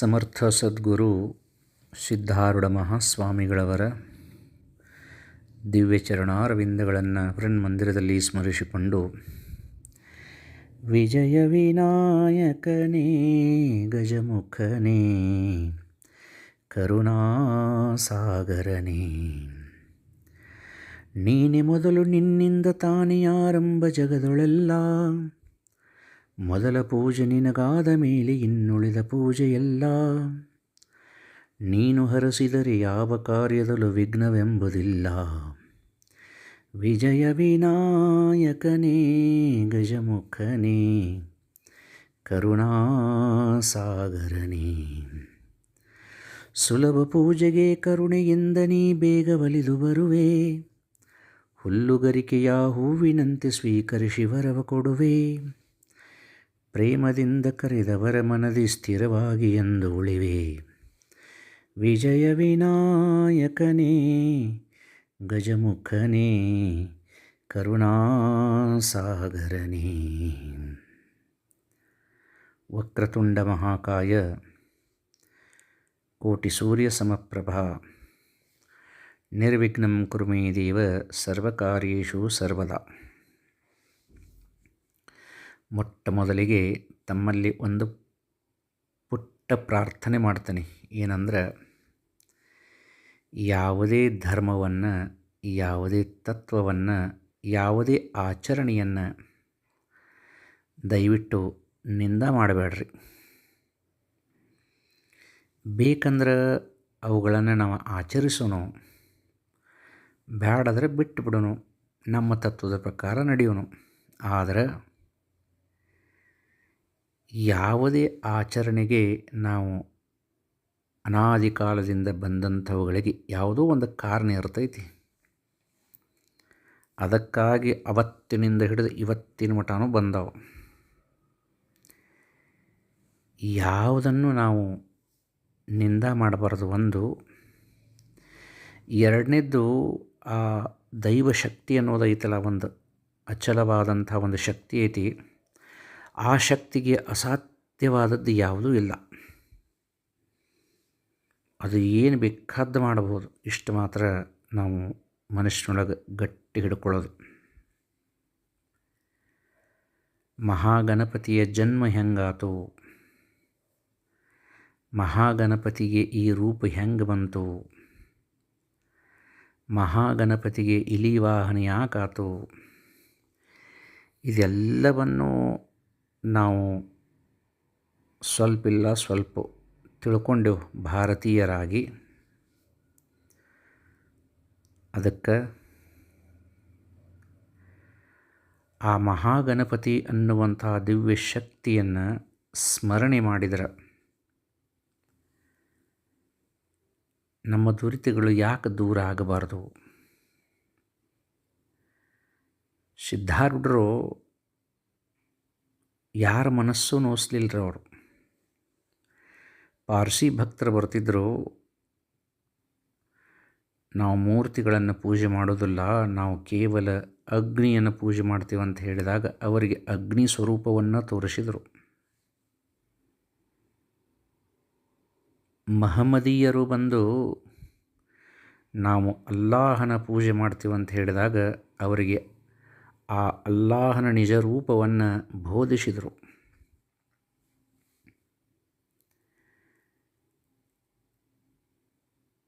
ಸಮರ್ಥ ಸದ್ಗುರು ಸಿದ್ಧಾರೂಢ ಮಹಾಸ್ವಾಮಿಗಳವರ ದಿವ್ಯ ಚರಣಾರವಿಂದಗಳನ್ನು ಮಂದಿರದಲ್ಲಿ ಸ್ಮರಿಸಿಕೊಂಡು, ವಿಜಯ ವಿನಾಯಕನೇ, ಗಜಮುಖನೇ, ಕರುಣಾಸಾಗರನೇ, ನೀನೆ ಮೊದಲು ನಿನ್ನಿಂದ ತಾನೇ ಆರಂಭ ಜಗದೊಳೆಲ್ಲ. ಮೊದಲ ಪೂಜೆ ನಿನಗಾದ ಮೇಲೆ ಇನ್ನುಳಿದ ಪೂಜೆಯೆಲ್ಲ. ನೀನು ಹರಸಿದರೆ ಯಾವ ಕಾರ್ಯದಲ್ಲೂ ವಿಘ್ನವೆಂಬುದಿಲ್ಲ. ವಿಜಯ ವಿನಾಯಕನೇ, ಗಜಮುಖನೇ, ಕರುಣಾಸಾಗರನೇ. ಸುಲಭ ಪೂಜೆಗೆ ಕರುಣೆಯಿಂದ ನೀ ಬೇಗ ಒಲಿದು ಬರುವೆ. ಹುಲ್ಲುಗರಿಕೆಯ ಹೂವಿನಂತೆ ಸ್ವೀಕರಿಸಿ ವರವ ಕೊಡುವೆ. ಪ್ರೇಮದಿಂದ ಕರೆದವರ ಮನದಿ ಸ್ಥಿರವಾಗಿ ಎಂದು ಉಳಿವೆ ವಿಜಯ ವಿನಾಯಕನೇ ಗಜಮುಖನೇ ಕರುಣಾಸಾಗರನೇ ವಕ್ರತುಂಡ ಮಹಾಕಾಯ ಕೋಟಿ ಸೂರ್ಯ ಸಮಪ್ರಭಾ ನಿರ್ವಿಘ್ನಂ ಕುರುಮೇ ದೇವ ಸರ್ವಕಾರ್ಯೇಷು ಸರ್ವದಾ ಮೊಟ್ಟ ಮೊದಲಿಗೆ ತಮ್ಮಲ್ಲಿ ಒಂದು ಪುಟ್ಟ ಪ್ರಾರ್ಥನೆ ಮಾಡ್ತಾನೆ. ಏನಂದ್ರೆ, ಯಾವುದೇ ಧರ್ಮವನ್ನು, ಯಾವುದೇ ತತ್ವವನ್ನು, ಯಾವುದೇ ಆಚರಣೆಯನ್ನು ದಯವಿಟ್ಟು ನಿಂದ ಮಾಡಬೇಡ್ರಿ. ಬೇಕಂದ್ರೆ ಅವುಗಳನ್ನು ನಾವು ಆಚರಿಸೋಣ. ಬ್ಯಾಡದ್ರೆ ಬಿಟ್ಟು ಬಿಡೋಣ ನಮ್ಮ ತತ್ವದ ಪ್ರಕಾರ ನಡೆಯೋಣ. ಆದರೆ ಯಾವುದೇ ಆಚರಣೆಗೆ ನಾವು ಅನಾದಿ ಕಾಲದಿಂದ ಬಂದಂಥವುಗಳಿಗೆ ಯಾವುದೋ ಒಂದು ಕಾರಣ ಇರ್ತೈತಿ. ಅದಕ್ಕಾಗಿ ಅವತ್ತಿನಿಂದ ಹಿಡಿದು ಇವತ್ತಿನ ಮಟನೂ ಬಂದವು. ಯಾವುದನ್ನು ನಾವು ನಿಂದ ಮಾಡಬಾರ್ದು ಒಂದು, ಎರಡನೇದ್ದು ಆ ದೈವ ಶಕ್ತಿ ಅನ್ನೋದೈತಲ್ಲ ಒಂದು ಅಚಲವಾದಂಥ ಒಂದು ಶಕ್ತಿ ಐತಿ. ಆ ಶಕ್ತಿಗೆ ಅಸಾಧ್ಯವಾದದ್ದು ಯಾವುದೂ ಇಲ್ಲ. ಅದು ಏನು ಬೇಕಾದ್ದು ಮಾಡಬಹುದು. ಇಷ್ಟು ಮಾತ್ರ ನಾವು ಮನುಷ್ಯನೊಳಗೆ ಗಟ್ಟಿ ಹಿಡ್ಕೊಳ್ಳೋದು. ಮಹಾಗಣಪತಿಯ ಜನ್ಮ ಹೆಂಗಾತು? ಮಹಾಗಣಪತಿಗೆ ಈ ರೂಪ ಹೆಂಗೆ ಬಂತು? ಮಹಾಗಣಪತಿಗೆ ಇಲಿ ವಾಹನ ಯಾಕಾತು? ಇದೆಲ್ಲವನ್ನು ನಾವು ಸ್ವಲ್ಪ ಇಲ್ಲ ಸ್ವಲ್ಪ ತಿಳ್ಕೊಂಡೆವು ಭಾರತೀಯರಾಗಿ ಅದಕ್ಕೆ ಆ ಮಹಾಗಣಪತಿ ಅನ್ನುವಂಥ ದಿವ್ಯ ಶಕ್ತಿಯನ್ನು ಸ್ಮರಣೆ ಮಾಡಿದರೆ. ನಮ್ಮ ದುರಿತಗಳು ಯಾಕೆ ದೂರ ಆಗಬಾರ್ದು? ಸಿದ್ಧಾರೂಢರು ಯಾರ ಮನಸ್ಸು ನೋಯಿಸ್ಲಿಲ್ಲರಿ ಅವರು. ಪಾರ್ಸಿ ಭಕ್ತರು ಬರ್ತಿದ್ದರು ನಾವು ಮೂರ್ತಿಗಳನ್ನು ಪೂಜೆ ಮಾಡೋದಿಲ್ಲ, ನಾವು ಕೇವಲ ಅಗ್ನಿಯನ್ನು ಪೂಜೆ ಮಾಡ್ತೀವಿ ಅಂತ ಹೇಳಿದಾಗ ಅವರಿಗೆ ಅಗ್ನಿ ಸ್ವರೂಪವನ್ನು ತೋರಿಸಿದರು. ಮಹಮ್ಮದೀಯರು ಬಂದು, ನಾವು ಅಲ್ಲಾಹನ ಪೂಜೆ ಮಾಡ್ತೀವಂತ ಹೇಳಿದಾಗ ಅವರಿಗೆ ಆ ಅಲ್ಲಾಹನ ನಿಜ ರೂಪವನ್ನು ಬೋಧಿಸಿದರು.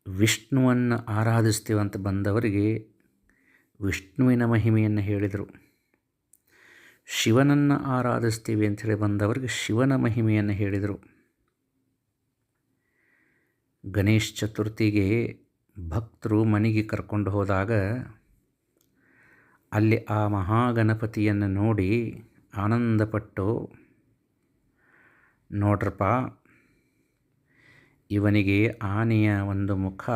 ವಿಷ್ಣುವನ್ನು ಆರಾಧಿಸ್ತೀವಂತ ಬಂದವರಿಗೆ ವಿಷ್ಣುವಿನ ಮಹಿಮೆಯನ್ನು ಹೇಳಿದರು. ಶಿವನನ್ನು ಆರಾಧಿಸ್ತೀವಿ ಅಂಥೇಳಿ ಬಂದವರಿಗೆ ಶಿವನ ಮಹಿಮೆಯನ್ನು ಹೇಳಿದರು. ಗಣೇಶ ಚತುರ್ಥಿಗೆ ಭಕ್ತರು ಮನೆಗೆ ಕರ್ಕೊಂಡು ಹೋದಾಗ ಅಲ್ಲಿ ಆ ಮಹಾಗಣಪತಿಯನ್ನು ನೋಡಿ ಆನಂದಪಟ್ಟು, ನೋಡ್ರಪ್ಪ, ಇವನಿಗೆ ಆನೆಯ ಒಂದು ಮುಖ.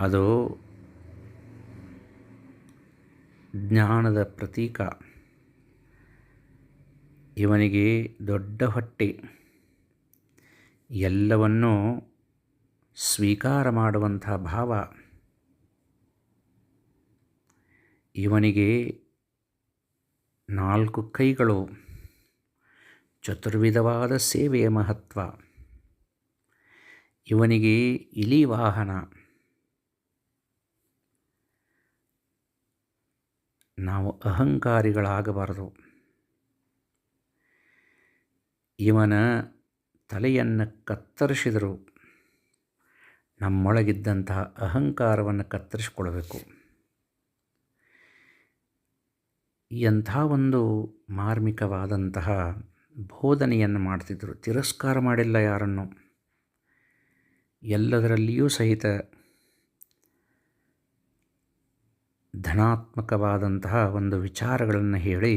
ಅದು ಜ್ಞಾನದ ಪ್ರತೀಕ. ಇವನಿಗೆ ದೊಡ್ಡ ಹೊಟ್ಟೆ. ಎಲ್ಲವನ್ನೂ ಸ್ವೀಕಾರ ಮಾಡುವಂಥ ಭಾವ. ಇವನಿಗೆ ನಾಲ್ಕು ಕೈಗಳು, ಚತುರ್ವಿಧವಾದ ಸೇವೆಯ ಮಹತ್ವ. ಇವನಿಗೆ ಇಲಿ ವಾಹನ ನಾವು ಅಹಂಕಾರಿಗಳಾಗಬಾರದು. ಇವನ ತಲೆಯನ್ನು ಕತ್ತರಿಸಿದರು ನಮ್ಮೊಳಗಿದ್ದಂತಹ ಅಹಂಕಾರವನ್ನು ಕತ್ತರಿಸಿಕೊಳ್ಬೇಕು. ಎಂಥ ಒಂದು ಮಾರ್ಮಿಕವಾದಂತಹ ಬೋಧನೆಯನ್ನು ಮಾಡ್ತಿದ್ದರು ತಿರಸ್ಕಾರ ಮಾಡಿಲ್ಲ ಯಾರನ್ನು? ಎಲ್ಲದರಲ್ಲಿಯೂ ಸಹಿತ ಧನಾತ್ಮಕವಾದಂತಹ ಒಂದು ವಿಚಾರಗಳನ್ನು ಹೇಳಿ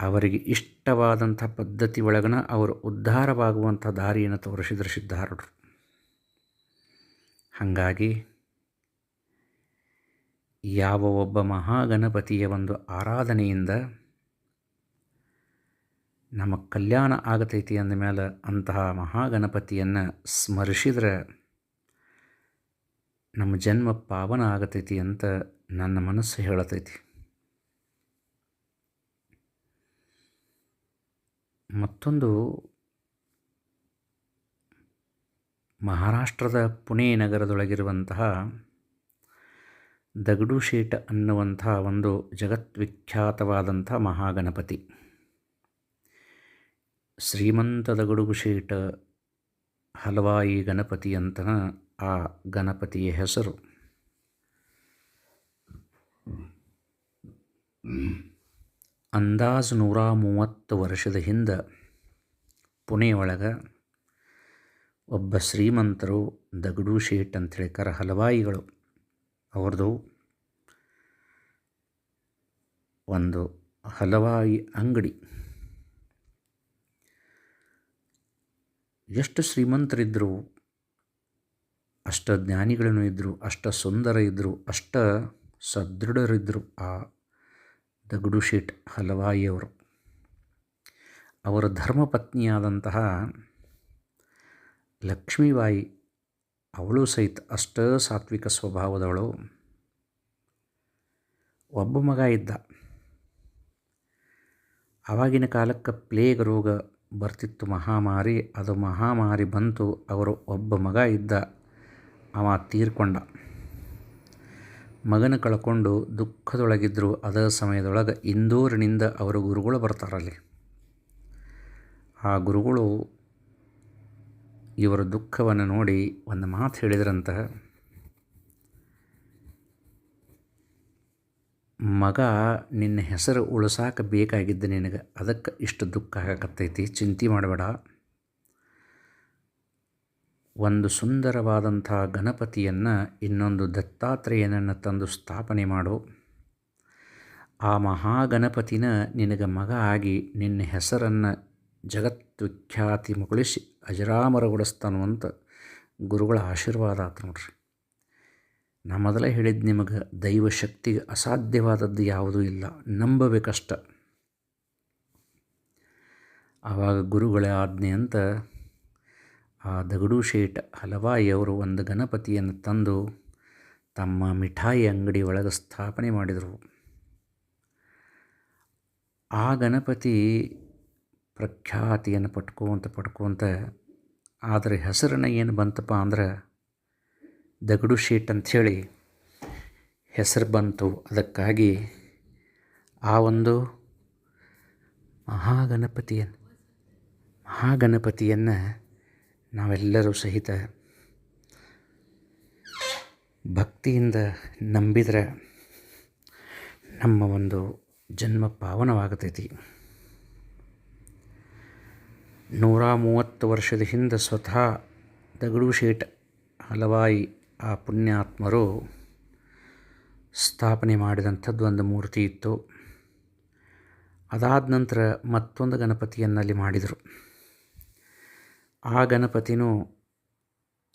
ಅವರಿಗೆ ಇಷ್ಟವಾದಂಥ ಪದ್ಧತಿ ಒಳಗನ ಅವರು ಉದ್ಧಾರವಾಗುವಂಥ ದಾರಿಯನ್ನು ತೋರಿಸಿದ್ರು ಸಿದ್ಧಾರರು ಹಾಗಾಗಿ ಯಾವ ಒಬ್ಬ ಮಹಾಗಣಪತಿಯ ಒಂದು ಆರಾಧನೆಯಿಂದ ನಮ್ಮ ಕಲ್ಯಾಣ ಆಗತೈತಿ ಅಂದಮೇಲೆ ಅಂತಹ ಮಹಾಗಣಪತಿಯನ್ನು ಸ್ಮರಿಸಿದ್ರೆ ನಮ್ಮ ಜನ್ಮ ಪಾವನ ಆಗತೈತಿ ಅಂತ ನನ್ನ ಮನಸ್ಸು ಹೇಳತೈತಿ. ಮತ್ತೊಂದು ಮಹಾರಾಷ್ಟ್ರದ ಪುಣೆ ನಗರದೊಳಗಿರುವಂತಹ ದಗಡು ಶೇಟ ಅನ್ನುವಂಥ ಒಂದು ಜಗತ್ವಿಖ್ಯಾತವಾದಂಥ ಮಹಾಗಣಪತಿ. ಶ್ರೀಮಂತ ದಗಡುಗು ಶೇಟ ಹಲವಾಯಿ ಗಣಪತಿ ಅಂತ ಆ ಗಣಪತಿಯ ಹೆಸರು. ಅಂದಾಜು ನೂರ ಮೂವತ್ತು ವರ್ಷದ ಹಿಂದೆ ಪುಣೆಯೊಳಗೆ ಒಬ್ಬ ಶ್ರೀಮಂತರು ದಗಡು ಶೇಟ್ ಅಂತ ಹೇಳ್ತಾರೆ ಹಲವಾಯಿಗಳು ಅವ್ರದ್ದು ಒಂದು ಹಲವಾಯಿ ಅಂಗಡಿ. ಎಷ್ಟು ಶ್ರೀಮಂತರಿದ್ದರು ಅಷ್ಟ ಜ್ಞಾನಿಗಳನ್ನು ಇದ್ದರು ಅಷ್ಟ ಸುಂದರ ಇದ್ದರು ಅಷ್ಟ ಸದೃಢರಿದ್ದರು ಆ ದಗಡು ಶೇಟ್ ಹಲವಾಯಿಯವರು. ಅವರ ಧರ್ಮಪತ್ನಿಯಾದಂತಹ ಲಕ್ಷ್ಮೀಬಾಯಿ ಅವಳು ಸಹಿತ ಅಷ್ಟ ಸಾತ್ವಿಕ ಸ್ವಭಾವದವಳು. ಒಬ್ಬ ಮಗ ಇದ್ದ. ಆವಾಗಿನ ಕಾಲಕ್ಕೆ ಪ್ಲೇಗ್ ರೋಗ ಬರ್ತಿತ್ತು ಮಹಾಮಾರಿ. ಅದು ಮಹಾಮಾರಿ ಬಂತು, ಅವರು ಒಬ್ಬ ಮಗ ಇದ್ದ. ಅವ ತೀರ್ಕೊಂಡ. ಮಗನ ಕಳ್ಕೊಂಡು ದುಃಖದೊಳಗಿದ್ದರು ಅದ ಸಮಯದೊಳಗೆ ಇಂದೂರಿನಿಂದ ಅವರ ಗುರುಗಳು ಬರ್ತಾರಲ್ಲಿ. ಆ ಗುರುಗಳು ಇವರ ದುಃಖವನ್ನು ನೋಡಿ ಒಂದು ಮಾತು ಹೇಳಿದ್ರಂತಹ, ಮಗ, ನಿನ್ನ ಹೆಸರು ಉಳಿಸಾಕ ಬೇಕಾಗಿದ್ದ ನಿನಗೆ ಅದಕ್ಕೆ ಇಷ್ಟು ದುಃಖ ಆಗಕತ್ತೈತಿ, ಚಿಂತೆ ಮಾಡಬೇಡ. ಒಂದು ಸುಂದರವಾದಂಥ ಗಣಪತಿಯನ್ನು ಇನ್ನೊಂದು ದತ್ತಾತ್ರೇಯನನ್ನು ತಂದು ಸ್ಥಾಪನೆ ಮಾಡು. ಆ ಮಹಾಗಣಪತಿನ ನಿನಗೆ ಮಗ ಆಗಿ ನಿನ್ನ ಹೆಸರನ್ನು ಜಗತ್ವಿಖ್ಯಾತಿಗೊಳಿಸಿ ಅಜರಾಮರಗೊಳಿಸ್ತಾನು ಅಂತ ಗುರುಗಳ ಆಶೀರ್ವಾದ ಆತು ನೋಡ್ರಿ. ನಾ ಮೊದಲೇ ಹೇಳಿದ್ದು ನಿಮಗೆ ದೈವ ಶಕ್ತಿಗೆ ಅಸಾಧ್ಯವಾದದ್ದು ಯಾವುದೂ ಇಲ್ಲ, ನಂಬಬೇಕಷ್ಟ. ಆವಾಗ ಗುರುಗಳ ಆಜ್ಞೆ ಅಂತ ಆ ದಗಡು ಶೇಟ್ ಹಲವಾಯಿಯವರು ಒಂದು ಗಣಪತಿಯನ್ನು ತಂದು ತಮ್ಮ ಮಿಠಾಯಿ ಅಂಗಡಿ ಒಳಗೆ ಸ್ಥಾಪನೆ ಮಾಡಿದರು. ಆ ಗಣಪತಿ ಪ್ರಖ್ಯಾತಿಯನ್ನು ಪಟ್ಕೋಂತ ಪಟ್ಕೋಂತ ಆದರೆ ಹೆಸರನ್ನು ಏನು ಬಂತಪ್ಪ ಅಂದ್ರೆ ದಗಡು ಶೀಟ್ ಅಂಥೇಳಿ ಹೆಸರು ಬಂತು. ಅದಕ್ಕಾಗಿ ಆ ಒಂದು ಮಹಾಗಣಪತಿಯನ್ನು ಮಹಾಗಣಪತಿಯನ್ನು ನಾವೆಲ್ಲರೂ ಸಹಿತ ಭಕ್ತಿಯಿಂದ ನಂಬಿದರೆ ನಮ್ಮ ಒಂದು ಜನ್ಮ ಪಾವನವಾಗತೈತಿ. ನೂರ ಮೂವತ್ತು ವರ್ಷದ ಹಿಂದೆ ಸ್ವತಃ ದಗಡು ಶೇಟ್ ಹಲವಾಯಿ ಆ ಪುಣ್ಯಾತ್ಮರು ಸ್ಥಾಪನೆ ಮಾಡಿದಂಥದ್ದು ಒಂದು ಮೂರ್ತಿ ಇತ್ತು. ಅದಾದ ನಂತರ ಮತ್ತೊಂದು ಗಣಪತಿಯನ್ನಲ್ಲಿ ಮಾಡಿದರು. ಆ ಗಣಪತಿನೂ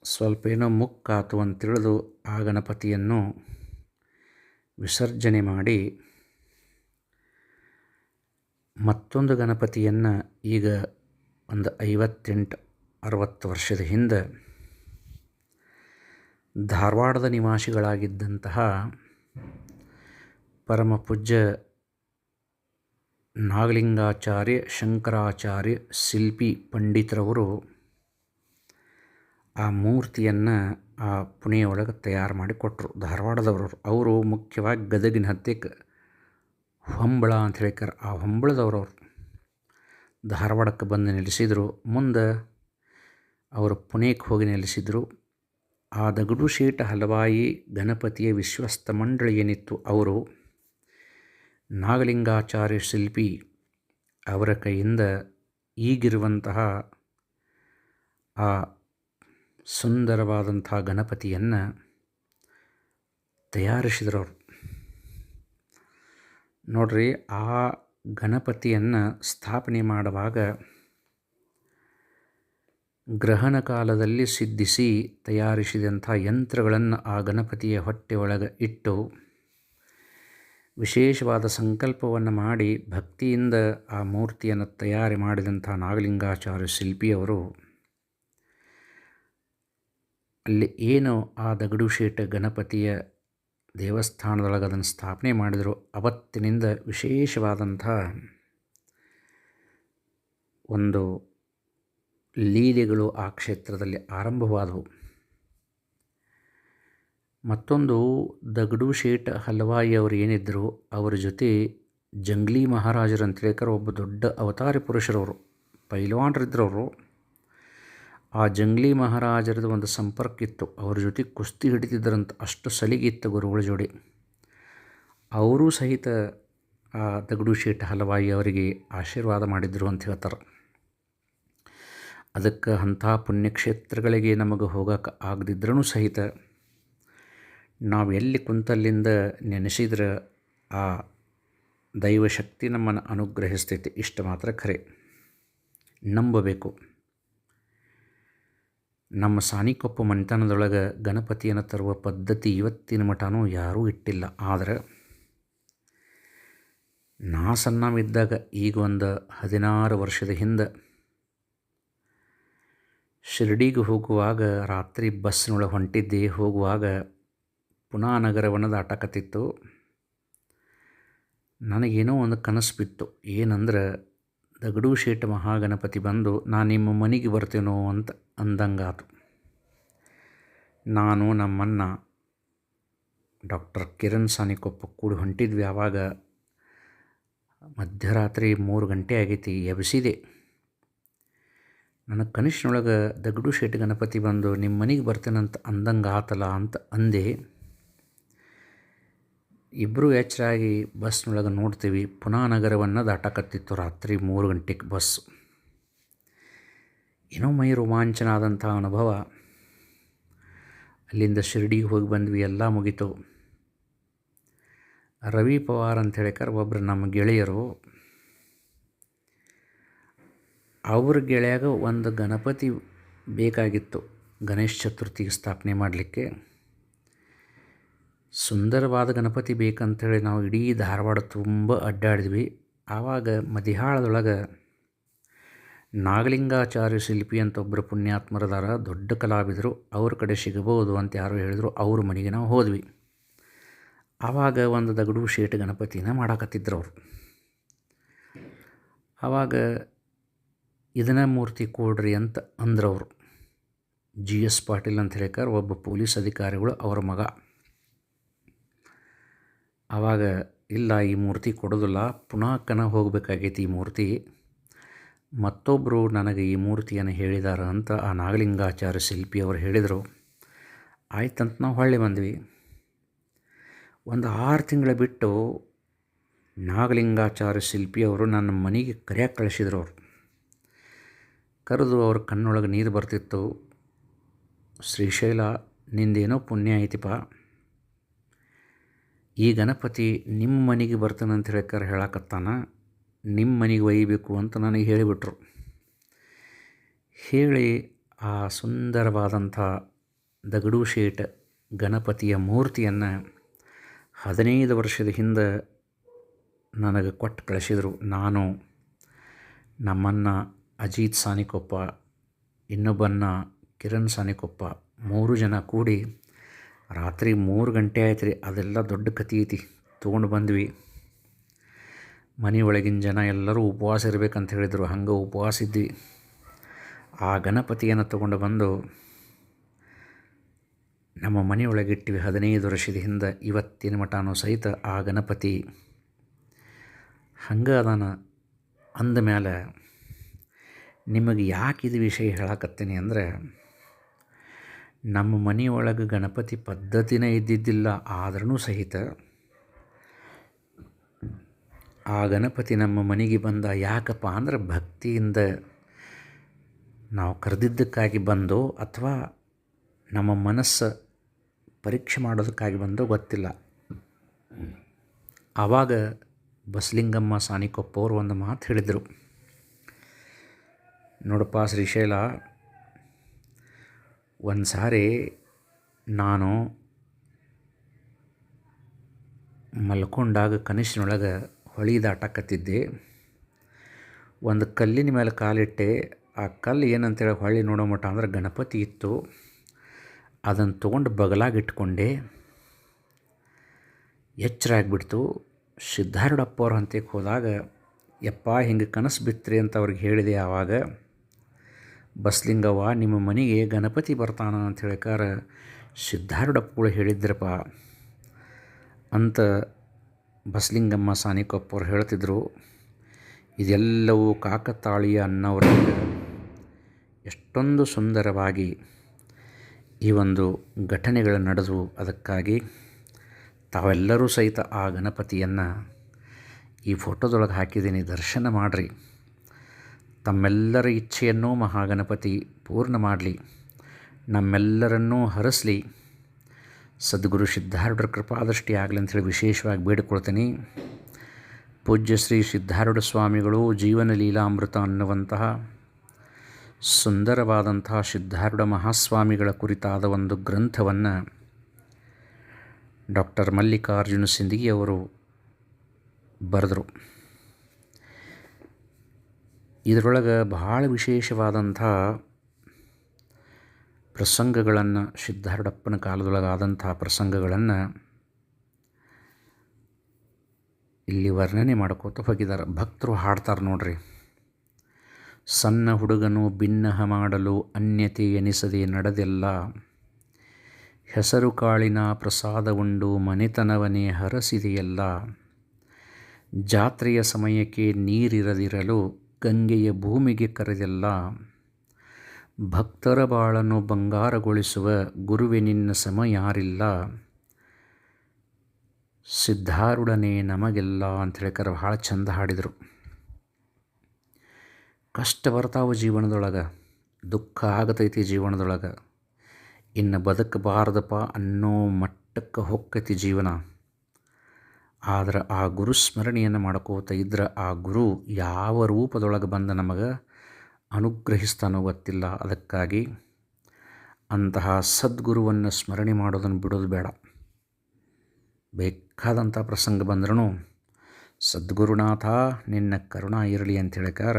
ಸ್ವಲ್ಪ ಏನೋ ಮುಕ್ಕಾತು ಅಂತ ಆ ಗಣಪತಿಯನ್ನು ವಿಸರ್ಜನೆ ಮಾಡಿ ಮತ್ತೊಂದು ಗಣಪತಿಯನ್ನು ಈಗ ಒಂದು ಐವತ್ತೆಂಟು ಅರವತ್ತು ವರ್ಷದ ಹಿಂದೆ ಧಾರವಾಡದ ನಿವಾಸಿಗಳಾಗಿದ್ದಂತಹ ಪರಮ ಪೂಜ್ಯ ನಾಗಲಿಂಗಾಚಾರ್ಯ ಶಂಕರಾಚಾರ್ಯ ಶಿಲ್ಪಿ ಪಂಡಿತರವರು ಆ ಮೂರ್ತಿಯನ್ನು ಆ ಪುಣೆಯೊಳಗೆ ತಯಾರು ಮಾಡಿ ಕೊಟ್ಟರು ಧಾರವಾಡದವರು, ಅವರು ಮುಖ್ಯವಾಗಿ ಗದಗಿನ ಹತ್ತಿಕ್ಕೆ ಹೊಂಬಳ ಅಂತ ಹೇಳ್ತಾರೆ ಆ ಹೊಂಬಳದವ್ರು ಅವರು. ಧಾರವಾಡಕ್ಕೆ ಬಂದು ನೆಲೆಸಿದರು. ಮುಂದೆ ಅವರು ಪುಣೆಗೆ ಹೋಗಿ ನೆಲೆಸಿದರು. ಆ ದಗಡು ಶೇಟ ಹಲವಾಯಿ ಗಣಪತಿಯ ವಿಶ್ವಸ್ತ ಮಂಡಳಿ ಏನಿತ್ತು, ಅವರು ನಾಗಲಿಂಗಾಚಾರ್ಯ ಶಿಲ್ಪಿ ಅವರ ಕೈಯಿಂದ ಈಗಿರುವಂತಹ ಆ ಸುಂದರವಾದಂಥ ಗಣಪತಿಯನ್ನು ತಯಾರಿಸಿದ್ರು ಅವರು. ನೋಡ್ರಿ, ಆ ಗಣಪತಿಯನ್ನು ಸ್ಥಾಪನೆ ಮಾಡುವಾಗ ಗ್ರಹಣ ಕಾಲದಲ್ಲಿ ಸಿದ್ಧಿಸಿ ತಯಾರಿಸಿದಂಥ ಯಂತ್ರಗಳನ್ನು ಆ ಗಣಪತಿಯ ಹೊಟ್ಟೆ ಒಳಗೆ ಇಟ್ಟು ವಿಶೇಷವಾದ ಸಂಕಲ್ಪವನ್ನು ಮಾಡಿ ಭಕ್ತಿಯಿಂದ ಆ ಮೂರ್ತಿಯನ್ನು ತಯಾರಿ ಮಾಡಿದಂಥ ನಾಗಲಿಂಗಾಚಾರ್ಯ ಶಿಲ್ಪಿಯವರು ಅಲ್ಲಿ ಏನು ಆ ದಗಡು ಶೇಟ ಗಣಪತಿಯ ದೇವಸ್ಥಾನದೊಳಗೆ ಅದನ್ನು ಸ್ಥಾಪನೆ ಮಾಡಿದರು. ಅವತ್ತಿನಿಂದ ವಿಶೇಷವಾದಂಥ ಒಂದು ಲೀಲೆಗಳು ಆ ಕ್ಷೇತ್ರದಲ್ಲಿ ಆರಂಭವಾದವು. ಮತ್ತೊಂದು ದಗಡು ಶೇಟ್ ಹಲ್ವಾಯಿ ಅವರು ಏನಿದ್ದರು ಅವರ ಜೊತೆ ಜಂಗ್ಲಿ ಮಹಾರಾಜರು ಅಂತ ಹೇಳ್ತಾರೆ ಒಬ್ಬ ದೊಡ್ಡ ಅವತಾರಿ ಪುರುಷರವರು ಪೈಲ್ವಾನ್ರಿದ್ರು ಅವರು ಆ ಜಂಗ್ಲಿ ಮಹಾರಾಜರದು ಒಂದು ಸಂಪರ್ಕ ಇತ್ತು. ಅವ್ರ ಜೊತೆ ಕುಸ್ತಿ ಹಿಡಿತಿದ್ದರಂತ ಅಷ್ಟು ಸಲಿಗಿತ್ತು ಗುರುಗಳ ಜೋಡಿ. ಅವರೂ ಸಹಿತ ಆ ದಗಡು ಶೇಟ್ ಹಲವಾಯಿ ಅವರಿಗೆ ಆಶೀರ್ವಾದ ಮಾಡಿದರು ಅಂತ ಹೇಳ್ತಾರೆ. ಅದಕ್ಕೆ ಅಂಥ ಪುಣ್ಯಕ್ಷೇತ್ರಗಳಿಗೆ ನಮಗೆ ಹೋಗಕ್ಕೆ ಆಗದಿದ್ರೂ ಸಹಿತ ನಾವು ಎಲ್ಲಿ ಕುಂತಲ್ಲಿಂದ ನೆನೆಸಿದ್ರೆ ಆ ದೈವಶಕ್ತಿ ನಮ್ಮನ್ನು ಅನುಗ್ರಹಿಸ್ತೈತಿ ಇಷ್ಟು ಮಾತ್ರ ಖರೆ. ನಂಬಬೇಕು. ನಮ್ಮ ಸಾನಿಕೊಪ್ಪ ಮನೆತನದೊಳಗೆ ಗಣಪತಿಯನ್ನು ತರುವ ಪದ್ಧತಿ ಇವತ್ತಿನ ಮಠನೂ ಯಾರೂ ಇಟ್ಟಿಲ್ಲ. ಆದರೆ ನಾ ಸಣ್ಣವಿದ್ದಾಗ ಈಗ ಒಂದು ಹದಿನಾರು ವರ್ಷದ ಹಿಂದೆ ಶಿರಡಿಗೆ ಹೋಗುವಾಗ ರಾತ್ರಿ ಬಸ್ನೊಳಗೆ ಹೊಂಟಿದ್ದೆ ಹೋಗುವಾಗ ಪುನಃ ನಗರವನ್ನು ದಾಟಕತ್ತಿತ್ತು. ನನಗೇನೋ ಒಂದು ಕನಸು ಬಿತ್ತು. ಏನಂದ್ರೆ ದಗಡು ಶೇಟ್ ಮಹಾಗಣಪತಿ ಬಂದು ನಾನು ನಿಮ್ಮ ಮನೆಗೆ ಬರ್ತೇನೋ ಅಂತ ಅಂದಂಗಾತು. ನಾನು ನಮ್ಮನ್ನ ಡಾಕ್ಟರ್ ಕಿರಣ್ ಸಾನಿಕೊಪ್ಪ ಕೂಡ ಹೊಂಟಿದ್ವಿ. ಆವಾಗ ಮಧ್ಯರಾತ್ರಿ ಮೂರು ಗಂಟೆ ಆಗೈತಿ, ಎಬ್ಸಿದೆ. ನನ್ನ ಕನಿಷ್ಠನೊಳಗೆ ದಗಡು ಶೇಟ್ ಗಣಪತಿ ಬಂದು, ನಿಮ್ಮ ಮನೆಗೆ ಬರ್ತೇನಂತ ಅಂದಂಗೆ ಆತಲ್ಲ ಅಂತ ಅಂದೆ. ಇಬ್ಬರು ಎಚ್ಚರಾಗಿ ಬಸ್ನೊಳಗೆ ನೋಡ್ತೀವಿ. ಪುನಃ ನಗರವನ್ನು ದಾಟಕತ್ತಿತ್ತು ರಾತ್ರಿ ಮೂರು ಗಂಟೆಗೆ ಬಸ್. ಏನೋ ಮೈ ರೋಮಾಂಚನ ಆದಂಥ ಅನುಭವ. ಅಲ್ಲಿಂದ ಶಿರ್ಡಿಗೆ ಹೋಗಿ ಬಂದ್ವಿ, ಎಲ್ಲ ಮುಗೀತು. ರವಿ ಪವಾರ್ ಅಂತ ಹೇಳಿಕರ್ ಒಬ್ಬರು ನಮ್ಮ ಗೆಳೆಯರು. ಅವ್ರ ಗೆಳೆಯಾಗ ಒಂದು ಗಣಪತಿ ಬೇಕಾಗಿತ್ತು, ಗಣೇಶ ಚತುರ್ಥಿಗೆ ಸ್ಥಾಪನೆ ಮಾಡಲಿಕ್ಕೆ. ಸುಂದರವಾದ ಗಣಪತಿ ಬೇಕಂಥೇಳಿ ನಾವು ಇಡೀ ಧಾರವಾಡ ತುಂಬ ಅಡ್ಡಾಡಿದ್ವಿ. ಆವಾಗ ಮದಿಹಾಳದೊಳಗೆ ನಾಗಲಿಂಗಾಚಾರ್ಯ ಶಿಲ್ಪಿ ಅಂತ ಒಬ್ಬರು ಪುಣ್ಯಾತ್ಮರದಾರ ದೊಡ್ಡ ಕಲಾವಿದರು, ಅವ್ರ ಕಡೆ ಸಿಗಬಹುದು ಅಂತ ಯಾರು ಹೇಳಿದ್ರು, ಅವ್ರ ಮನೆಗೆ ನಾವು ಹೋದ್ವಿ. ಆವಾಗ ಒಂದು ದಗಡು ಶೇಟ್ ಗಣಪತಿನ ಮಾಡಾಕತ್ತಿದ್ರು ಅವರು. ಆವಾಗ ಇದನ್ನ ಮೂರ್ತಿ ಕೊಡ್ರಿ ಅಂತ ಅಂದ್ರವರು ಜಿ ಎಸ್ ಪಾಟೀಲ್ ಅಂತ ಹೇಳ್ಕಾರ ಒಬ್ಬ ಪೊಲೀಸ್ ಅಧಿಕಾರಿಗಳು ಅವರ ಮಗ. ಆವಾಗ ಇಲ್ಲ, ಈ ಮೂರ್ತಿ ಕೊಡೋದಿಲ್ಲ, ಪುನಃ ಕನ ಹೋಗಬೇಕಾಗೈತಿ ಈ ಮೂರ್ತಿ. ಮತ್ತೊಬ್ಬರು ನನಗೆ ಈ ಮೂರ್ತಿಯನ್ನು ಹೇಳಿದಾರ ಅಂತ ಆ ನಾಗಲಿಂಗಾಚಾರ್ಯ ಶಿಲ್ಪಿ ಅವರು ಹೇಳಿದರು. ಆಯ್ತಂತ ನಾವು ಹೊಳ್ಳಿ ಬಂದ್ವಿ. ಒಂದು ಆರು ತಿಂಗಳ ಬಿಟ್ಟು ನಾಗಲಿಂಗಾಚಾರ್ಯ ಶಿಲ್ಪಿ ಅವರು ನನ್ನ ಮನೆಗೆ ಕರೆಯಕ್ಕೆ ಕಳಿಸಿದ್ರು ಅವರು. ಕರೆದು ಅವ್ರ ಕಣ್ಣೊಳಗೆ ನೀರು ಬರ್ತಿತ್ತು. ಶ್ರೀಶೈಲ, ನಿಂದೇನೋ ಪುಣ್ಯ ಐತಿಪ್ಪ. ಈ ಗಣಪತಿ ನಿಮ್ಮ ಮನೆಗೆ ಬರ್ತಾನಂತ ಹೇಳ್ಕಾರ ಹೇಳಕತ್ತಾನ, ನಿಮ್ಮ ಮನೆಗೆ ಒಯ್ಯಬೇಕು ಅಂತ ನನಗೆ ಹೇಳಿಬಿಟ್ರು. ಹೇಳಿ ಆ ಸುಂದರವಾದಂಥ ದಗಡು ಶೇಟ್ ಗಣಪತಿಯ ಮೂರ್ತಿಯನ್ನು ಹದಿನೈದು ವರ್ಷದ ಹಿಂದೆ ನನಗೆ ಕೊಟ್ಟು ಕಳಿಸಿದರು. ನಾನು ನಮ್ಮನ್ನು ಅಜಿತ್ ಸಾನಿಕೊಪ್ಪ, ಇನ್ನೊಬ್ಬನ್ನ ಕಿರಣ್ ಸಾನಿಕೊಪ್ಪ, ಮೂರು ಜನ ಕೂಡಿ ರಾತ್ರಿ ಮೂರು ಗಂಟೆ ಆಯ್ತು ರೀ ಅದೆಲ್ಲ ದೊಡ್ಡ ಕತಿ ಐತಿ. ತೊಗೊಂಡು ಬಂದ್ವಿ. ಒಳಗಿನ ಜನ ಎಲ್ಲರೂ ಉಪವಾಸ ಇರಬೇಕಂತ ಹೇಳಿದರು, ಹಂಗೆ ಉಪವಾಸ ಇದ್ವಿ. ಆ ಗಣಪತಿಯನ್ನು ತೊಗೊಂಡು ಬಂದು ನಮ್ಮ ಮನೆಯೊಳಗಿಟ್ಟಿವಿ ಹದಿನೈದು ವರ್ಷದ ಹಿಂದೆ, ಇವತ್ತಿನ ಮಠನೂ ಸಹಿತ ಆ ಗಣಪತಿ. ಹಂಗೆ ಅದಾನ ಅಂದಮೇಲೆ ನಿಮಗೆ ಯಾಕಿದ ವಿಷಯ ಹೇಳಕತ್ತೀನಿ ಅಂದರೆ ನಮ್ಮ ಮನೆಯೊಳಗೆ ಗಣಪತಿ ಪದ್ಧತಿನೇ ಇದ್ದಿದ್ದಿಲ್ಲ ಆದ್ರೂ ಸಹಿತ ಆ ಗಣಪತಿ ನಮ್ಮ ಮನೆಗೆ ಬಂದ ಯಾಕಪ್ಪ ಅಂದ್ರೆ ಭಕ್ತಿಯಿಂದ ನಾವು ಕರೆದಿದ್ದಕ್ಕಾಗಿ ಬಂದೋ ಅಥವಾ ನಮ್ಮ ಮನಸ್ಸು ಪರೀಕ್ಷೆ ಮಾಡೋದಕ್ಕಾಗಿ ಬಂದೋ ಗೊತ್ತಿಲ್ಲ. ಆವಾಗ ಬಸಲಿಂಗಮ್ಮ ಸಾನಿಕೊಪ್ಪ ಅವರು ಒಂದು ಮಾತು ಹೇಳಿದರು. ನೋಡಪ್ಪ ಶ್ರೀಶೈಲ ಒಂದು ಸಾರಿ ನಾನು ಮಲ್ಕೊಂಡಾಗ ಕನಸಿನೊಳಗೆ ಹೊಳಿ ದಾಟಕತ್ತಿದ್ದೆ. ಒಂದು ಕಲ್ಲಿನ ಮೇಲೆ ಕಾಲಿಟ್ಟೆ. ಆ ಕಲ್ಲು ಏನಂತೇಳಿ ಹೊಳ್ಳಿ ನೋಡೋ ಮಟ್ಟ ಅಂದ್ರೆ ಗಣಪತಿ ಇತ್ತು. ಅದನ್ನು ತೊಗೊಂಡು ಬಗಲಾಗಿಟ್ಕೊಂಡೆ ಎಚ್ಚರ ಆಗಿಬಿಡ್ತು. ಸಿದ್ಧಾರೂಢಪ್ಪ ಅವ್ರ ಹಂತಕ್ಕೆ ಹೋದಾಗ, ಯಪ್ಪ, ಹಿಂಗೆ ಕನಸು ಬಿತ್ತರಿ ಅಂತ ಅವ್ರಿಗೆ ಹೇಳಿದೆ ಆವಾಗ. ಬಸ್ಲಿಂಗವ್ವ, ನಿಮ್ಮ ಮನೆಗೆ ಗಣಪತಿ ಬರ್ತಾನ ಅಂತ ಹೇಳಿಕಾರ ಸಿದ್ಧಾರೂಢಪ್ಪಗಳು ಹೇಳಿದ್ರಪ್ಪ. ಅಂತ ಬಸ್ಲಿಂಗಮ್ಮ ಸಾನಿಕೊಪ್ಪ ಅವ್ರು ಹೇಳ್ತಿದ್ರು. ಇದೆಲ್ಲವೂ ಕಾಕತಾಳೀಯ ಅನ್ನೋರಿಗೆ ಎಷ್ಟೊಂದು ಸುಂದರವಾಗಿ ಈ ಒಂದು ಘಟನೆಗಳು ನಡೆದವು. ಅದಕ್ಕಾಗಿ ತಾವೆಲ್ಲರೂ ಸಹಿತ ಆ ಗಣಪತಿಯನ್ನು ಈ ಫೋಟೋದೊಳಗೆ ಹಾಕಿದ್ದೀನಿ. ದರ್ಶನ ಮಾಡಿರಿ. ತಮ್ಮೆಲ್ಲರ ಇಚ್ಛೆಯನ್ನೂ ಮಹಾಗಣಪತಿ ಪೂರ್ಣ ಮಾಡಲಿ. ನಮ್ಮೆಲ್ಲರನ್ನೂ ಹರಸಲಿ. ಸದ್ಗುರು ಸಿದ್ಧಾರೂಢರ ಕೃಪಾದೃಷ್ಟಿ ಆಗಲಿ ಅಂಥೇಳಿ ವಿಶೇಷವಾಗಿ ಬೇಡಿಕೊಳ್ತೀನಿ. ಪೂಜ್ಯ ಶ್ರೀ ಸಿದ್ಧಾರೂಢ ಸ್ವಾಮಿಗಳು ಜೀವನ ಲೀಲಾಮೃತ ಅನ್ನುವಂತಹ ಸುಂದರವಾದಂತಹ ಸಿದ್ಧಾರೂಢ ಮಹಾಸ್ವಾಮಿಗಳ ಕುರಿತಾದ ಒಂದು ಗ್ರಂಥವನ್ನು ಡಾಕ್ಟರ್ ಮಲ್ಲಿಕಾರ್ಜುನ ಸಿಂದಗಿ ಅವರು ಬರೆದರು. ಇದರೊಳಗೆ ಬಹಳ ವಿಶೇಷವಾದಂಥ ಪ್ರಸಂಗಗಳನ್ನು, ಸಿದ್ಧಾರೂಢಪ್ಪನ ಕಾಲದೊಳಗಾದಂಥ ಪ್ರಸಂಗಗಳನ್ನು ಇಲ್ಲಿ ವರ್ಣನೆ ಮಾಡ್ಕೋತ ಹೋಗಿದ್ದಾರೆ. ಭಕ್ತರು ಹಾಡ್ತಾರೆ ನೋಡ್ರಿ. ಸಣ್ಣ ಹುಡುಗನು ಭಿನ್ನಹ ಮಾಡಲು ಅನ್ಯತೆ ಎನಿಸದೆ ನಡೆದೆಲ್ಲ. ಹೆಸರು ಕಾಳಿನ ಪ್ರಸಾದ ಉಂಡು ಮನೆತನವನೇ ಹರಸಿದೆಯಲ್ಲ. ಜಾತ್ರೆಯ ಸಮಯಕ್ಕೆ ನೀರಿರದಿರಲು ಗಂಗೆಯ ಭೂಮಿಗೆ ಕರೆದೆಲ್ಲ, ಭಕ್ತರ ಬಾಳನ್ನು ಬಂಗಾರಗೊಳಿಸುವ ಗುರುವೆ ನಿನ್ನ ಸಮ ಯಾರಿಲ್ಲ? ಸಿದ್ಧಾರುಡನೆ ನಮಗೆಲ್ಲ ಅಂತ ಕರೆ, ಭಾಳ ಚಂದ ಹಾಡಿದರು. ಕಷ್ಟ ಬರ್ತಾವ ಜೀವನದೊಳಗೆ, ದುಃಖ ಆಗತೈತಿ ಜೀವನದೊಳಗೆ. ಇನ್ನು ಬದುಕಬಾರ್ದಪ್ಪ ಅನ್ನೋ ಮಟ್ಟಕ್ಕೆ ಹೊಕ್ಕೈತಿ ಜೀವನ. ಆದ್ರೆ ಆ ಗುರು ಸ್ಮರಣೆಯನ್ನು ಮಾಡ್ಕೋತ ಇದ್ರೆ ಆ ಗುರು ಯಾವ ರೂಪದೊಳಗೆ ಬಂದು ನಮಗೆ ಅನುಗ್ರಹಿಸ್ತಾನೋ ಗೊತ್ತಿಲ್ಲ. ಅದಕ್ಕಾಗಿ ಅಂತಹ ಸದ್ಗುರುವನ್ನು ಸ್ಮರಣೆ ಮಾಡೋದನ್ನು ಬಿಡೋದು ಬೇಡ. ಬೇಕಾದಂಥ ಪ್ರಸಂಗ ಬಂದ್ರೂ ಸದ್ಗುರುನಾಥ, ನಿನ್ನ ಕರುಣಾ ಇರಲಿ ಅಂತ ಹೇಳಿಕಾರ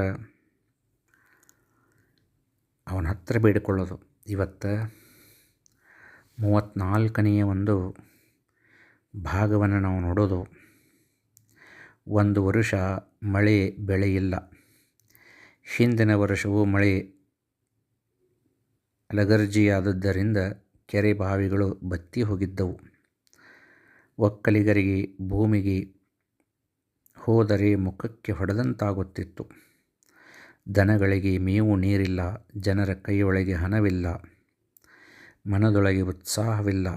ಅವನ ಹತ್ತಿರ ಬೇಡಿಕೊಳ್ಳೋದು. ಇವತ್ತು ಮೂವತ್ತ್ನಾಲ್ಕನೆಯ ಒಂದು ಭಾಗವನ್ನು ನಾವು ನೋಡೋದು. ಒಂದು ವರ್ಷ ಮಳೆ ಬೆಳೆ ಇಲ್ಲ ಹಿಂದಿನ ವರ್ಷವೂ ಮಳೆ ಅಲಗರ್ಜಿಯಾದದ್ದರಿಂದ ಕೆರೆ ಬಾವಿಗಳು ಬತ್ತಿ ಹೋಗಿದ್ದವು. ಒಕ್ಕಲಿಗರಿಗೆ ಭೂಮಿಗೆ ಹೋದರೆ ಮುಖಕ್ಕೆ ಹೊಡೆದಂತಾಗುತ್ತಿತ್ತು. ದನಗಳಿಗೆ ಮೇವು ನೀರಿಲ್ಲ, ಜನರ ಕೈಯೊಳಗೆ ಹಣವಿಲ್ಲ, ಮನದೊಳಗೆ ಉತ್ಸಾಹವಿಲ್ಲ.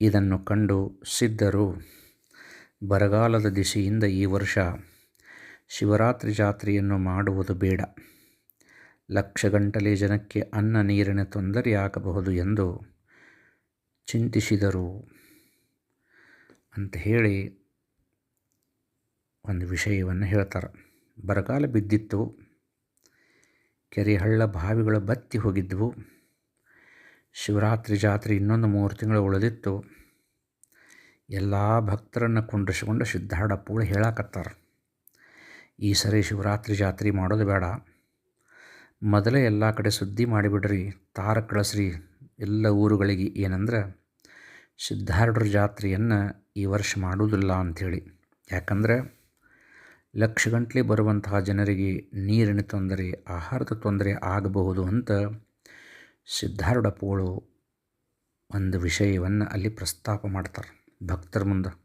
ಇದನ್ನು ಕಂಡು ಸಿದ್ಧರು ಬರಗಾಲದ ದಿಸೆಯಿಂದ ಈ ವರ್ಷ ಶಿವರಾತ್ರಿ ಜಾತ್ರೆಯನ್ನು ಮಾಡುವುದು ಬೇಡ. ಲಕ್ಷಗಂಟಲೆ ಜನಕ್ಕೆ ಅನ್ನ ನೀರಿನ ತೊಂದರೆಯಾಗಬಹುದು ಎಂದು ಚಿಂತಿಸಿದರು. ಅಂತ ಹೇಳಿ ಒಂದು ವಿಷಯವನ್ನು ಹೇಳ್ತಾರೆ. ಬರಗಾಲ ಬಿದ್ದಿತ್ತು ಕೆರೆ ಹಳ್ಳ ಬಾವಿಗಳು ಬತ್ತಿ ಹೋಗಿದ್ದವು ಶಿವರಾತ್ರಿ ಜಾತ್ರೆ ಇನ್ನೊಂದು ಮೂರು ತಿಂಗಳು ಉಳಿದಿತ್ತು. ಎಲ್ಲ ಭಕ್ತರನ್ನು ಕುಂಡ್ರಿಸಿಕೊಂಡು ಸಿದ್ಧಾರೂಢಪ್ಪಗಳು ಹೇಳಕತ್ತಾರ. ಈ ಸರಿ ಶಿವರಾತ್ರಿ ಜಾತ್ರೆ ಮಾಡೋದು ಬೇಡ. ಮೊದಲೇ ಎಲ್ಲ ಕಡೆ ಸುದ್ದಿ ಮಾಡಿಬಿಡ್ರಿ. ತಾರ ಕಳಿಸ್ರಿ. ಎಲ್ಲ ಊರುಗಳಿಗೆ ಏನಂದ್ರೆ ಸಿದ್ಧಾರೂಢರ ಜಾತ್ರೆಯನ್ನು ಈ ವರ್ಷ ಮಾಡುವುದಿಲ್ಲ ಅಂಥೇಳಿ. ಯಾಕಂದರೆ ಲಕ್ಷಗಂಟ್ಲೆ ಬರುವಂತಹ ಜನರಿಗೆ ನೀರಿನ ತೊಂದರೆ, ಆಹಾರದ ತೊಂದರೆ ಆಗಬಹುದು ಅಂತ ಸಿದ್ಧಾರೂಢಪ್ಪಗಳು ಒಂದು ವಿಷಯವನ್ನು ಅಲ್ಲಿ ಪ್ರಸ್ತಾಪ ಮಾಡ್ತಾರೆ. ಭಕ್ತರ ಮುಂದೆ.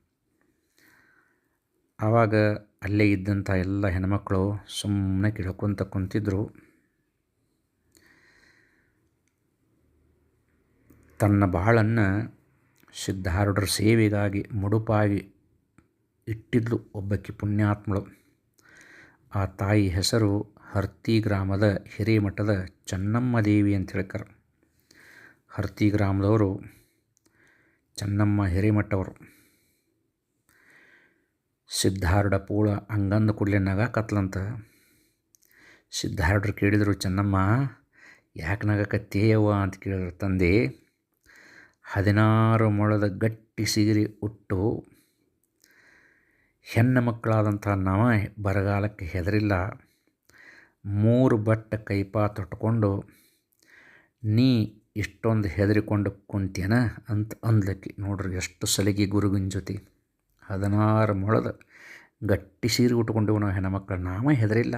ಆವಾಗ ಅಲ್ಲೇ ಇದ್ದಂಥ ಎಲ್ಲ ಹೆಣ್ಮಕ್ಳು ಸುಮ್ಮನೆ ಕಿಳ್ಕೊಂತ ಕುಂತಿದ್ರು. ತನ್ನ ಬಾಳನ್ನು ಸಿದ್ಧಾರೂಢರ ಸೇವೆಗಾಗಿ ಮುಡುಪಾಗಿ ಇಟ್ಟಿದ್ಲು ಒಬ್ಬಕ್ಕೆ ಪುಣ್ಯಾತ್ಮಳು. ಆ ತಾಯಿ ಹೆಸರು ಹರ್ತಿ ಗ್ರಾಮದ ಹಿರೇಮಠದ ಚೆನ್ನಮ್ಮ ದೇವಿ ಅಂತ ಹೇಳ್ತಾರೆ ಹರ್ತಿ ಗ್ರಾಮದವರು ಚೆನ್ನಮ್ಮ ಹಿರೇಮಠವರು. ಸಿದ್ಧಾರ್ಢ ಪೂಳ ಹಂಗಂದು ಕೂಡಲೇ ನಗಾಕತ್ಲಂತ ಸಿದ್ಧಾರ್ಢರು ಕೇಳಿದರು, ಚೆನ್ನಮ್ಮ, ಯಾಕೆ ನಗಕತ್ತೇಯವ್ವ? ಅಂತ ಕೇಳಿದ್ರು ತಂದೆ. ಹದಿನಾರು ಮೊಳದ ಗಟ್ಟಿ ಸಿಗಿರಿ ಉಟ್ಟು ಹೆಣ್ಣು ಮಕ್ಕಳಾದಂಥ ನಾವ ಬರಗಾಲಕ್ಕೆ ಹೆದರಿಲ್ಲ. ಮೂರು ಬಟ್ಟ ಕೈಪಾ ತೊಟ್ಕೊಂಡು ನೀ ಇಷ್ಟೊಂದು ಹೆದರಿಕೊಂಡು ಕುಂತೇನ ಅಂತ ಅಂದ್ಲಕ್ಕಿ ನೋಡ್ರಿ ಎಷ್ಟು ಸಲಿಗೆ ಗುರುಗಿನ ಜೊತೆ. ಹದಿನಾರು ಮೊಳದ ಗಟ್ಟಿ ಸೀರೆ ಉಟ್ಕೊಂಡೆವು ನಾವು ಹೆಣ್ಮಕ್ಳು. ನಾವೇ ಹೆದರಿಲ್ಲ.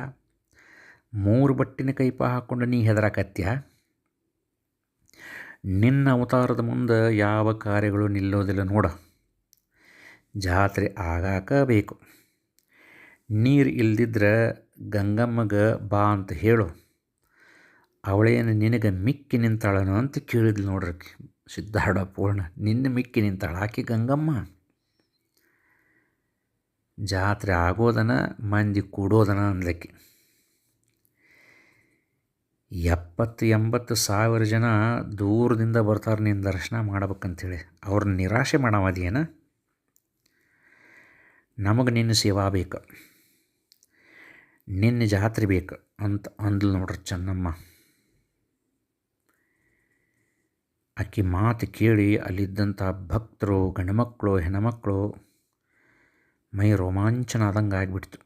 ಮೂರು ಬಟ್ಟಿನ ಕೈಪ ಹಾಕ್ಕೊಂಡು ನೀ ಹೆದರಾಕತ್ಯ? ನಿನ್ನ ಅವತಾರದ ಮುಂದೆ ಯಾವ ಕಾರ್ಯಗಳು ನಿಲ್ಲೋದಿಲ್ಲ ನೋಡ. ಜಾತ್ರೆ ಆಗಾಕ ಬೇಕು ನೀರು ಇಲ್ದಿದ್ರೆ ಗಂಗಮ್ಮಗೆ ಬಾ ಅಂತ ಹೇಳು. ಅವಳೇನು ನಿನಗೆ ಮಿಕ್ಕಿ ನಿಂತಾಳನು ಅಂತ ಕೇಳಿದ್ಲು ನೋಡ್ರಿ ಸಿದ್ಧಾರ್ಡ ಪೂರ್ಣ ನಿನ್ನ ಮಿಕ್ಕಿ ನಿಂತಾಳ ಆಕೆ ಗಂಗಮ್ಮ. ಜಾತ್ರೆ ಆಗೋದನ ಮಂದಿ ಕೂಡೋದನ ಅಂದಕ್ಕೆ ಎಪ್ಪತ್ತು ಎಂಬತ್ತು ಸಾವಿರ ಜನ ದೂರದಿಂದ ಬರ್ತಾರೆ ನಿನ್ನ ದರ್ಶನ ಮಾಡ್ಬೇಕಂತೇಳಿ. ಅವ್ರನ್ನ ನಿರಾಶೆ ಮಾಡವದೇನ? ನಮಗೆ ನಿನ್ನ ಸೇವಾ ಬೇಕು. ನಿನ್ನ ಜಾತ್ರೆ ಬೇಕು ಅಂತ ಅಂದ್ಲು ನೋಡ್ರಿ ಚೆನ್ನಮ್ಮ. ಆಕೆ ಮಾತು ಕೇಳಿ ಅಲ್ಲಿದ್ದಂಥ ಭಕ್ತರು ಗಂಡುಮಕ್ಕಳು ಹೆಣ್ಣುಮಕ್ಕಳು ಮೈ ರೋಮಾಂಚನ ಆದಂಗೆ ಆಗಿಬಿಡ್ತು.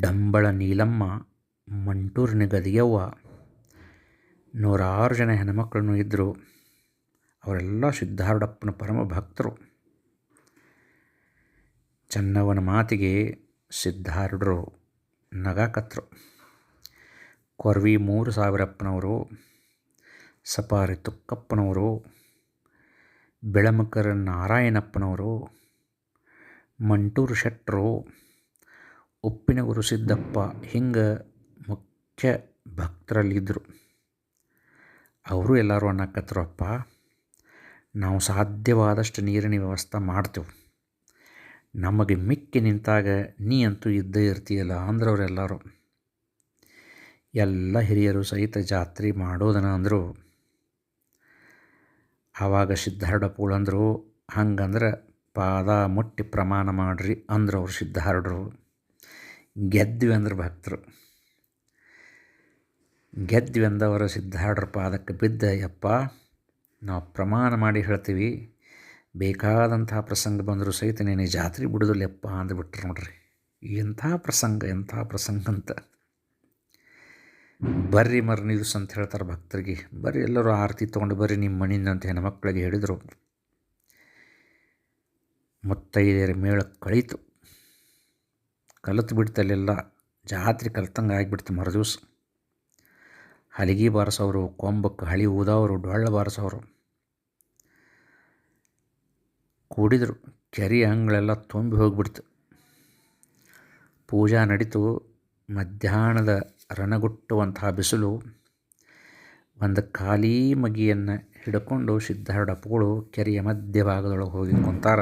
ಡಂಬಳ ನೀಲಮ್ಮ ಮಂಟೂರಿನ ಗದಿಯವ್ವ ನೂರಾರು ಜನ ಹೆಣ್ಮಕ್ಳನ್ನು ಇದ್ದರು ಅವರೆಲ್ಲ ಸಿದ್ಧಾರೂಢಪ್ಪನ ಪರಮ ಭಕ್ತರು. ಚೆನ್ನವನ ಮಾತಿಗೆ ಸಿದ್ಧಾರೂಢರು ನಗಾಕತ್ರು. ಕೊರ್ವಿ ಮೂರು ಸಾವಿರಪ್ಪನವರು ಸಪಾರಿ ತುಕ್ಕಪ್ಪನವರು ಬೆಳಮಕರ ನಾರಾಯಣಪ್ಪನವರು, ಮಂಟೂರು ಶೆಟ್ಟರು, ಉಪ್ಪಿನಗುರು ಸಿದ್ದಪ್ಪ ಹಿಂಗೆ ಮುಖ್ಯ ಭಕ್ತರಲ್ಲಿದ್ದರು ಅವರು ಎಲ್ಲರೂ ಅನ್ನಕತ್ರಪ್ಪ, ನಾವು ಸಾಧ್ಯವಾದಷ್ಟು ನೀರಿನ ವ್ಯವಸ್ಥೆ ಮಾಡ್ತೇವೆ. ನಮಗೆ ಮಿಕ್ಕಿ ನಿಂತಾಗ ನೀ ಅಂತೂ ಇದ್ದೇ ಇರ್ತೀಯಲ್ಲ ಅಂದ್ರೆ ಅವರೆಲ್ಲರೂ ಎಲ್ಲ ಹಿರಿಯರು ಸಹಿತ ಜಾತ್ರೆ ಮಾಡೋದನ ಅಂದರು ಆವಾಗ ಸಿದ್ಧಾರೂಢ ಪೂಳಂದರು, ಹಂಗಂದ್ರೆ ಪಾದ ಮುಟ್ಟಿ ಪ್ರಮಾಣ ಮಾಡ್ರಿ ಅಂದ್ರೆ ಅವ್ರು ಸಿದ್ಧಾರೂಢರು. ಗೆದ್ವಿ ಅಂದ್ರೆ ಭಕ್ತರು. ಗೆದ್ವಿ ಅಂದವರು ಸಿದ್ಧಾರೂಢರ ಪಾದಕ್ಕೆ ಬಿದ್ದ, ಯಪ್ಪ, ನಾವು ಪ್ರಮಾಣ ಮಾಡಿ ಹೇಳ್ತೀವಿ, ಬೇಕಾದಂಥ ಪ್ರಸಂಗ ಬಂದರೂ ಸಹಿತ ನೀನು ಜಾತ್ರೆ ಬಿಡೋದಿಲ್ಲಪ್ಪ ಅಂದ್ಬಿಟ್ರು ನೋಡ್ರಿ. ಎಂಥ ಪ್ರಸಂಗ ಎಂಥ ಪ್ರಸಂಗ ಅಂತ. ಬರ್ರಿ ದಿವಸ ಅಂತ ಹೇಳ್ತಾರೆ ಭಕ್ತರಿಗೆ. ಬರ್ರಿ ಎಲ್ಲರೂ ಆರತಿ ತೊಗೊಂಡು ಬರ್ರಿ, ನಿಮ್ಮ ಮನೆಯಿಂದ ಅಂತ ಮಕ್ಕಳಿಗೆ ಹೇಳಿದರು. ಮುತ್ತೈದೆಯರ ಮೇಳ ಕಳೀತು. ಕಲಿತು ಬಿಡ್ತಲ್ಲೆಲ್ಲ ಜಾತ್ರೆ ಕಲ್ತಂಗೆ ಆಗಿಬಿಡ್ತು ಮರುದಿವ್ಸ ಹಲಿಗೆ ಬಾರಿಸೋರು, ಕೊಂಬಕ್ಕೆ ಹಳಿ ಊದವರು ಡೊಳ್ಳ ಬಾರಿಸೋರು. ಕೂಡಿದರು. ಕೆರೆ ಅಂಗಳೆಲ್ಲ ತುಂಬಿ ಹೋಗಿಬಿಡ್ತು. ಪೂಜಾ ನಡೀತು. ಮಧ್ಯಾಹ್ನದ ರಣಗುಟ್ಟುವಂತಹ ಬಿಸಿಲು, ಒಂದು ಖಾಲಿ ಮಗಿಯನ್ನು ಹಿಡ್ಕೊಂಡು ಸಿದ್ಧಾರೂಢಪ್ಪಗಳು ಕೆರೆಯ ಮಧ್ಯಭಾಗದೊಳಗೆ ಹೋಗಿ ಕುಂತಾರ.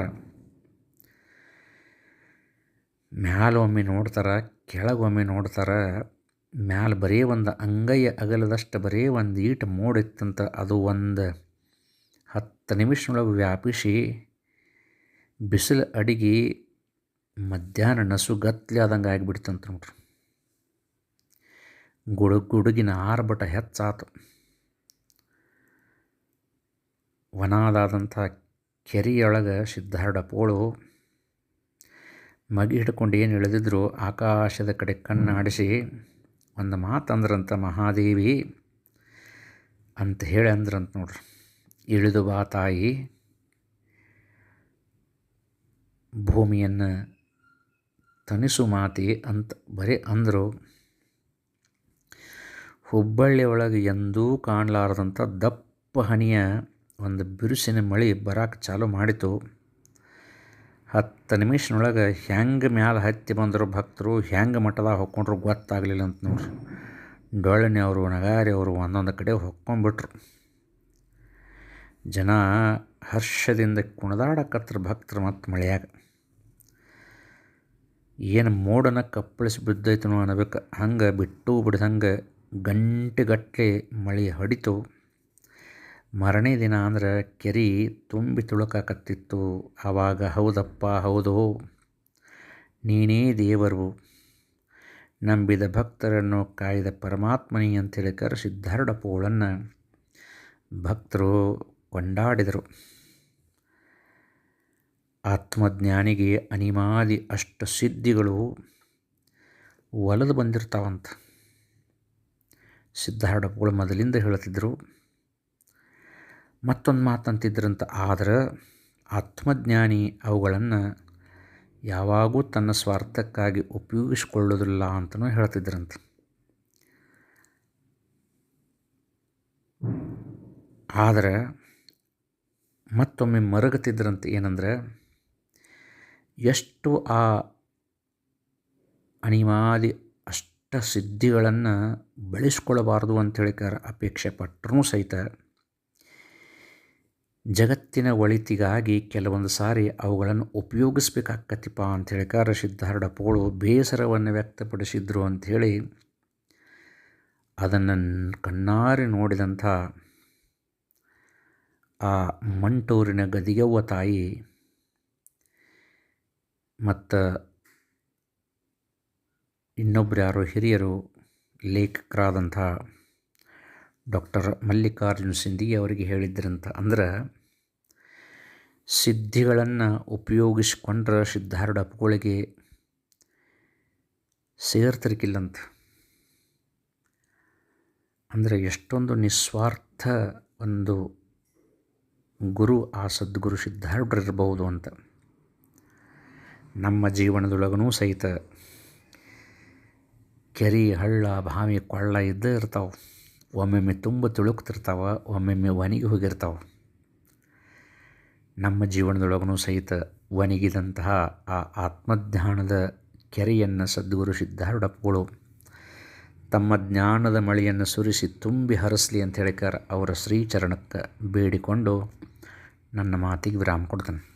ಮ್ಯಾಲೊಮ್ಮೆ ನೋಡ್ತಾರೆ, ಕೆಳಗೊಮ್ಮೆ ನೋಡ್ತಾರೆ, ಮ್ಯಾಲ ಬರೀ ಒಂದು ಅಂಗೈಯ ಅಗಲದಷ್ಟು ಬರೀ ಒಂದು ಈಟು ಮೂಡಿತ್ತಂತ ಅದು ಒಂದು ಹತ್ತು ನಿಮಿಷನೊಳಗೆ ವ್ಯಾಪಿಸಿ ಬಿಸಿಲು ಅಡಿಗೆ ಮಧ್ಯಾಹ್ನ ನಸುಗತ್ಲೆ ಆದಂಗೆ ಆಗಿಬಿಡ್ತಂತ ನೋಡ್ರಿ. ಗುಡುಗು ಗುಡುಗಿನ ಆರ್ಭಟ ಹೆಚ್ಚಾತು. ವನಾದಾದಂಥ ಕೆರೆಯೊಳಗೆ ಪೋಳು. ಮಗಿ ಹಿಡ್ಕೊಂಡು ಏನು ಇಳಿದಿದ್ರು ಆಕಾಶದ ಕಡೆ ಕಣ್ಣಾಡಿಸಿ, ಒಂದು ಮಾತಂದ್ರಂತ ಮಹಾದೇವಿ, ಅಂತ ಹೇಳಿ ಅಂದ್ರಂತ ನೋಡ್ರಿ. ಇಳಿದು ಬಾ ತಾಯಿ. ಭೂಮಿಯನ್ನು ತನಿಸು ಮಾತಿ ಅಂತ ಬರೀ ಅಂದರು. ಹುಬ್ಬಳ್ಳಿ ಒಳಗೆ ಎಂದೂ ಕಾಣಲಾರದಂಥ ದಪ್ಪ ಹನಿಯ ಒಂದು ಬಿರುಸಿನ ಮಳೆ ಬರಕ್ಕೆ ಚಾಲು ಮಾಡಿತು. ಹತ್ತು ನಿಮಿಷನೊಳಗೆ ಹೆಂಗೆ ಮ್ಯಾಲೆ ಹತ್ತಿ ಬಂದರು ಭಕ್ತರು, ಹೆಂಗೆ ಮಠದಾಗ ಹೊಕ್ಕೊಂಡ್ರು ಗೊತ್ತಾಗಲಿಲ್ಲ ಅಂತ ನೋಡ್ರಿ. ಡೊಳ್ಳನೆ ಅವರು, ನಗಾರಿ ಅವರು ಒಂದೊಂದು ಕಡೆ ಹೊಕ್ಕೊಂಡ್ಬಿಟ್ರು ಜನ ಹರ್ಷದಿಂದ ಕುಣಿದಾಡಕತ್ರ ಭಕ್ತರು ಮತ್ತು ಮಳೆಯಾಗ. ಏನು ಮೋಡನ ಕಪ್ಪಳಿಸಿ ಬಿದ್ದೈತನೋ ಅನ್ನಬೇಕು ಹಂಗೆ ಬಿಟ್ಟು ಬಿಡ್ದಂಗೆ ಗಂಟೆಗಟ್ಟಲೆ ಮಳೆ ಹೊಡಿತು. ಮರನೇ ದಿನ ಅಂದ್ರೆ ಕೆರೆ ತುಂಬಿ ತುಳುಕಾಕತ್ತಿತ್ತು. ಆವಾಗ ಹೌದಪ್ಪ, ಹೌದು, ನೀನೇ ದೇವರು. ನಂಬಿದ ಭಕ್ತರನ್ನು ಕಾಯ್ದ ಪರಮಾತ್ಮನಿ ಅಂತೇಳಿ ಕರ ಪೋಳನ್ನು ಭಕ್ತರು ಕೊಂಡಾಡಿದರು. ಆತ್ಮಜ್ಞಾನಿಗೆ ಅನಿಮಾದಿ ಅಷ್ಟ ಸಿದ್ಧಿಗಳು ಒಲದು ಬಂದಿರ್ತಾವಂತ. ಸಿದ್ಧಾರೂಢಪ್ಪಗಳು ಮೊದಲಿಂದ ಹೇಳ್ತಿದ್ದರು ಮತ್ತೊಂದು ಮಾತಂತಿದ್ರಂತ ಆದರೆ ಆತ್ಮಜ್ಞಾನಿ ಅವುಗಳನ್ನು ಯಾವಾಗೂ ತನ್ನ ಸ್ವಾರ್ಥಕ್ಕಾಗಿ ಉಪಯೋಗಿಸಿಕೊಳ್ಳೋದಿಲ್ಲ ಅಂತಲೂ ಹೇಳ್ತಿದ್ರಂತೆ ಆದರೆ ಮತ್ತೊಮ್ಮೆ ಮರಗತಿದ್ರಂತ ಏನಂದ್ರೆ ಎಷ್ಟು ಆ ಅನಿವಾದಿ ಅಷ್ಟ ಸಿದ್ಧಿಗಳನ್ನು ಬೆಳೆಸ್ಕೊಳ್ಬಾರ್ದು ಅಂತೇಳಿಕಾರ ಅಪೇಕ್ಷೆ ಪಟ್ಟರೂ ಸಹಿತ ಜಗತ್ತಿನ ಒಳಿತಿಗಾಗಿ ಕೆಲವೊಂದು ಸಾರಿ ಅವುಗಳನ್ನು ಉಪಯೋಗಿಸ್ಬೇಕಾಕ್ಕತಿಪ್ಪ ಅಂತ ಹೇಳಿಕಾರ ಸಿದ್ಧಾರೂಢಪ್ಪಗಳು ಬೇಸರವನ್ನು ವ್ಯಕ್ತಪಡಿಸಿದ್ರು ಅಂಥೇಳಿ ಅದನ್ನು ಕಣ್ಣಾರಿ ನೋಡಿದಂಥ ಆ ಮಂಟೂರಿನ ಗದಿಗೆವ್ವ ತಾಯಿ ಮತ್ತು ಇನ್ನೊಬ್ಬರು ಯಾರೋ ಹಿರಿಯರು ಲೇಖಕರಾದಂಥ ಡಾಕ್ಟರ್ ಮಲ್ಲಿಕಾರ್ಜುನ್ ಸಿಂಧಿಗೆ ಅವರಿಗೆ ಹೇಳಿದ್ರಂತ ಅಂದ್ರೆ, ಸಿದ್ಧಿಗಳನ್ನು ಉಪಯೋಗಿಸ್ಕೊಂಡ್ರೆ ಸಿದ್ಧಾರೂಢಪ್ಪಗಳಿಗೆ ಸೇರ್ತಿರ್ಕಿಲ್ಲಂತ. ಅಂದರೆ ಎಷ್ಟೊಂದು ನಿಸ್ವಾರ್ಥ ಒಂದು ಗುರು, ಆ ಸದ್ಗುರು ಸಿದ್ಧಾರೂಢರಿರ್ಬೋದು ಅಂತ. ನಮ್ಮ ಜೀವನದೊಳಗೂ ಸಹಿತ ಕೆರೆ, ಹಳ್ಳ ಬಾವಿ ಕೊಳ್ಳ ಇದ್ದೇ ಇರ್ತಾವೆ. ಒಮ್ಮೊಮ್ಮೆ ತುಂಬ ತುಳುಕ್ತಿರ್ತಾವೆ, ಒಮ್ಮೊಮ್ಮೆ ಒಣಗಿ ಹೋಗಿರ್ತಾವೆ. ನಮ್ಮ ಜೀವನದೊಳಗೂ ಸಹಿತ ಒಣಗಿದಂತಹ ಆ ಆತ್ಮಜ್ಞಾನದ ಕೆರೆಯನ್ನು ಸದ್ಗುರು ಸಿದ್ಧಾರೂಢಪ್ಪಗಳು ತಮ್ಮ ಜ್ಞಾನದ ಮಳೆಯನ್ನು ಸುರಿಸಿ ತುಂಬಿ ಹರಿಸಲಿ ಅಂತ ಹೇಳಿಕಾರ ಅವರ ಶ್ರೀಚರಣಕ್ಕೆ ಬೇಡಿಕೊಂಡು ನನ್ನ ಮಾತಿಗೆ ವಿರಾಮ ಕೊಡ್ತೇನೆ.